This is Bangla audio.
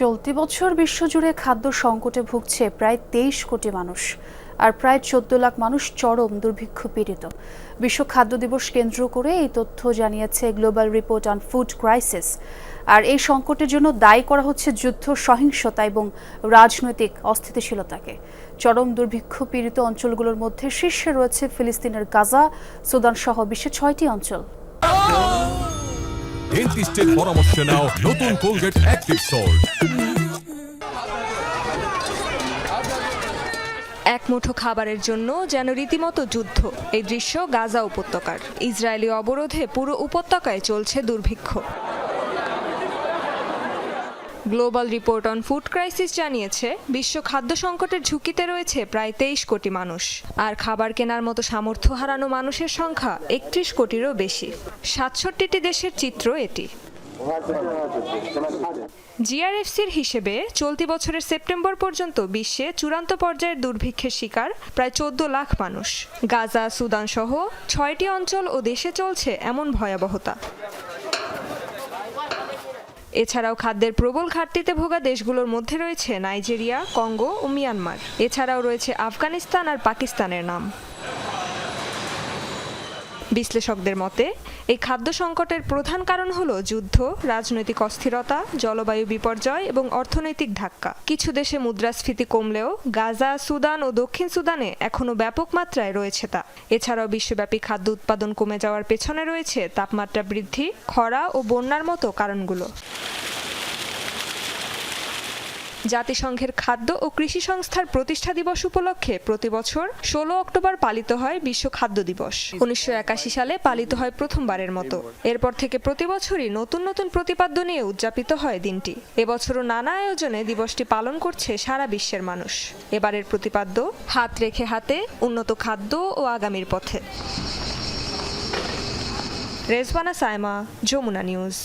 চলতি বছর বিশ্বজুড়ে খাদ্য সংকটে ভুগছে প্রায় তেইশ কোটি মানুষ, আর প্রায় চোদ্দ লাখ মানুষ চরম দুর্ভিক্ষ পীড়িত। বিশ্ব খাদ্য দিবস কেন্দ্র করে এই তথ্য জানিয়েছে global report on food crisis আর এই সংকটের জন্য দায়ী করা হচ্ছে যুদ্ধ, সহিংসতা এবং রাজনৈতিক অস্থিতিশীলতাকে। চরম দুর্ভিক্ষ পীড়িত অঞ্চলগুলোর মধ্যে শীর্ষে রয়েছে ফিলিস্তিনের গাজা সুদান সহ বিশ্বের ছয়টি অঞ্চল। ডেন্টিস্টের পরামর্শ নাও নতুন কোলগেট অ্যাক্টিভ সল্ট এক মুঠো খাবারের জন্য যেন রীতিমতো যুদ্ধ। এই দৃশ্য গাজা উপত্যকার। ইসরায়েলি অবরোধে পুরো উপত্যকায় চলছে দুর্ভিক্ষ। Global report on food crisis জানিয়েছে, বিশ্ব খাদ্য সংকটের ঝুঁকিতে রয়েছে প্রায় তেইশ কোটি মানুষ। আর খাবার কেনার মতো সামর্থ্য হারানো মানুষের সংখ্যা একত্রিশ কোটিরও বেশি। সাতষট্টিটি দেশের চিত্র এটি। জিআরএফসির হিসেবে চলতি বছরের সেপ্টেম্বর পর্যন্ত বিশ্বে চূড়ান্ত পর্যায়ের দুর্ভিক্ষের শিকার প্রায় চোদ্দ লাখ মানুষ। গাজা, সুদান সহ ছয়টি অঞ্চল ও দেশে চলছে এমন ভয়াবহতা। এছাড়াও খাদ্যের প্রবল ঘাটতিতে ভোগা দেশগুলোর মধ্যে রয়েছে নাইজেরিয়া, কঙ্গো ও মিয়ানমার। এছাড়াও রয়েছে আফগানিস্তান আর পাকিস্তানের নাম। বিশ্লেষকদের মতে, এই খাদ্য সংকটের প্রধান কারণ হল যুদ্ধ, রাজনৈতিক অস্থিরতা, জলবায়ু বিপর্যয় এবং অর্থনৈতিক ধাক্কা। কিছু দেশে মুদ্রাস্ফীতি কমলেও গাজা, সুদান ও দক্ষিণ সুদানে এখনও ব্যাপক মাত্রায় রয়েছে তা। এছাড়াও বিশ্বব্যাপী খাদ্য উৎপাদন কমে যাওয়ার পেছনে রয়েছে তাপমাত্রা বৃদ্ধি, খরা ও বন্যার মতো কারণগুলো। জাতিসংঘের খাদ্য ও কৃষি সংস্থার প্রতিষ্ঠা দিবস উপলক্ষে প্রতি বছর ষোলো অক্টোবর পালিত হয় বিশ্ব খাদ্য দিবস। উনিশশো একাশি সালে পালিত হয় প্রথমবারের মতো। এরপর থেকে প্রতি বছরই নতুন নতুন প্রতিপাদ্য নিয়ে উদযাপিত হয় দিনটি। এবছরও নানা আয়োজনে দিবসটি পালন করছে সারা বিশ্বের মানুষ। এবারের প্রতিপাদ্য, হাত রেখে হাতে, উন্নত খাদ্য ও আগামীর পথে। রেজবানা সায়মা, যমুনা নিউজ।